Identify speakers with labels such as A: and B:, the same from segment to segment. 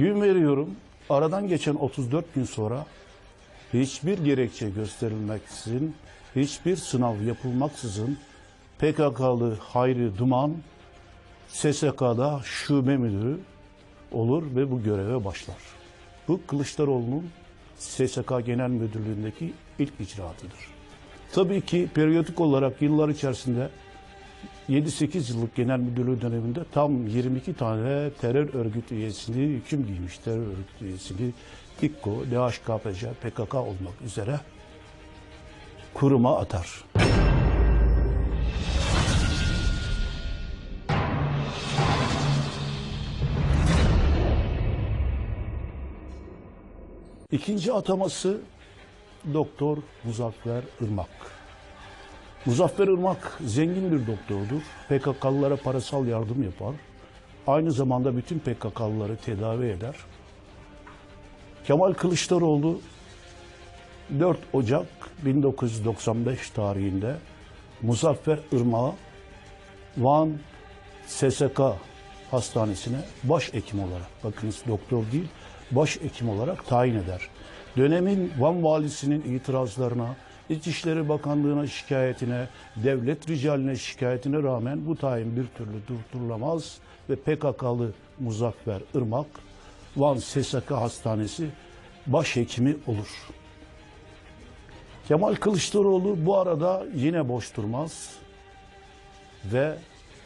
A: Gün veriyorum. Aradan geçen 34 gün sonra hiçbir gerekçe gösterilmeksizin, hiçbir sınav yapılmaksızın PKK'lı Hayri Duman SSK'da şube müdürü olur ve bu göreve başlar. Bu Kılıçdaroğlu'nun SSK Genel Müdürlüğü'ndeki ilk icraatıdır. Tabii ki periyodik olarak yıllar içerisinde 7-8 yıllık genel müdürlüğü döneminde tam 22 tane terör örgütü üyesini, hüküm giymiş terör örgütü üyesini İKKO, DHKPC, PKK olmak üzere kuruma atar. İkinci ataması Doktor Muzaffer Irmak. Muzaffer Irmak zengin bir doktordur. PKK'lılara parasal yardım yapar. Aynı zamanda bütün PKK'lıları tedavi eder. Kemal Kılıçdaroğlu 4 Ocak 1995 tarihinde Muzaffer Irmak'ı Van SSK Hastanesi'ne başhekim olarak, bakınız doktor değil, başhekim olarak tayin eder. Dönemin Van valisinin itirazlarına, İçişleri Bakanlığı'na şikayetine, devlet ricaline şikayetine rağmen bu tayin bir türlü durdurulamaz ve PKK'lı Muzaffer Irmak Van SSK Hastanesi başhekimi olur. Kemal Kılıçdaroğlu bu arada yine boş durmaz ve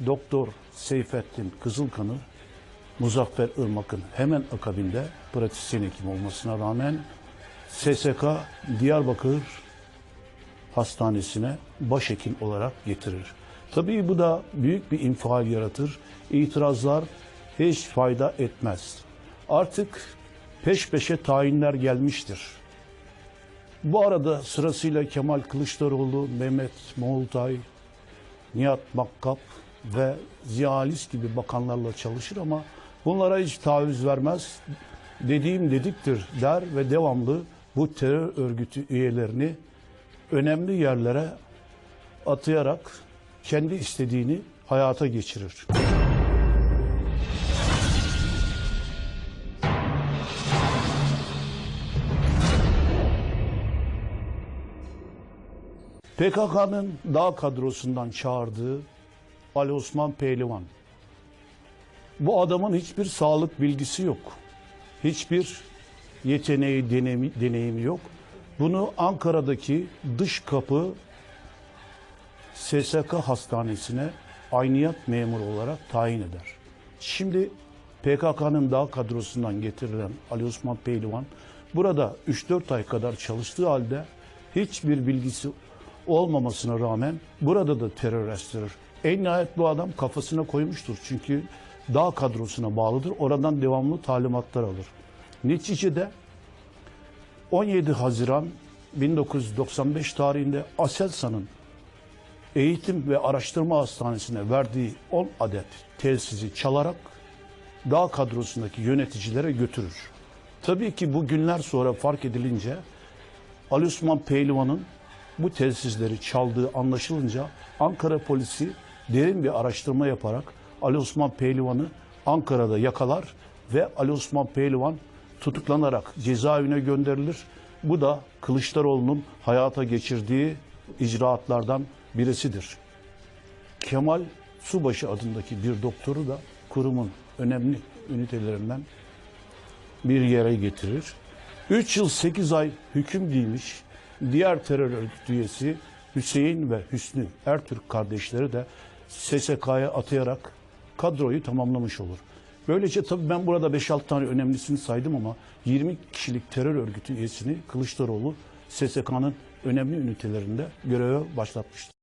A: Doktor Seyfettin Kızılkan'ı Muzaffer Irmak'ın hemen akabinde pratisyen hekim olmasına rağmen SSK Diyarbakır Hastanesi'ne başhekim olarak getirir. Tabii bu da büyük bir infial yaratır. İtirazlar hiç fayda etmez. Artık peş peşe tayinler gelmiştir. Bu arada sırasıyla Kemal Kılıçdaroğlu, Mehmet Moğoltay, Nihat Makkap ve Ziya Halis gibi bakanlarla çalışır ama bunlara hiç taviz vermez. Dediğim dediktir der ve devamlı bu terör örgütü üyelerini önemli yerlere atayarak kendi istediğini hayata geçirir. PKK'nın dağ kadrosundan çağırdığı Ali Osman Pehlivan. Bu adamın hiçbir sağlık bilgisi yok. Hiçbir yeteneği, deneyimi, yok. Bunu Ankara'daki dış kapı SSK hastanesine ayniyat memuru olarak tayin eder. Şimdi PKK'nın dağ kadrosundan getirilen Ali Osman Pehlivan burada 3-4 ay kadar çalıştığı halde hiçbir bilgisi olmamasına rağmen burada da terör estirir. En nihayet bu adam kafasına koymuştur. Çünkü dağ kadrosuna bağlıdır. Oradan devamlı talimatlar alır. Neticede 17 Haziran 1995 tarihinde Aselsan'ın Eğitim ve Araştırma Hastanesi'ne verdiği 10 adet telsizi çalarak dağ kadrosundaki yöneticilere götürür. Tabii ki bu günler sonra fark edilince Ali Osman Pehlivan'ın bu telsizleri çaldığı anlaşılınca Ankara polisi derin bir araştırma yaparak Ali Osman Pehlivan'ı Ankara'da yakalar ve Ali Osman Pehlivan tutuklanarak cezaevine gönderilir. Bu da Kılıçdaroğlu'nun hayata geçirdiği icraatlardan birisidir. Kemal Subaşı adındaki bir doktoru da kurumun önemli ünitelerinden bir yere getirir. 3 yıl 8 ay hüküm giymiş diğer terör örgütü üyesi Hüseyin ve Hüsnü Ertürk kardeşleri de SSK'ya atayarak kadroyu tamamlamış olur. Böylece tabii ben burada 5-6 tane önemlisini saydım ama 20 kişilik terör örgütü üyesini Kılıçdaroğlu SSK'nın önemli ünitelerinde göreve başlatmıştır.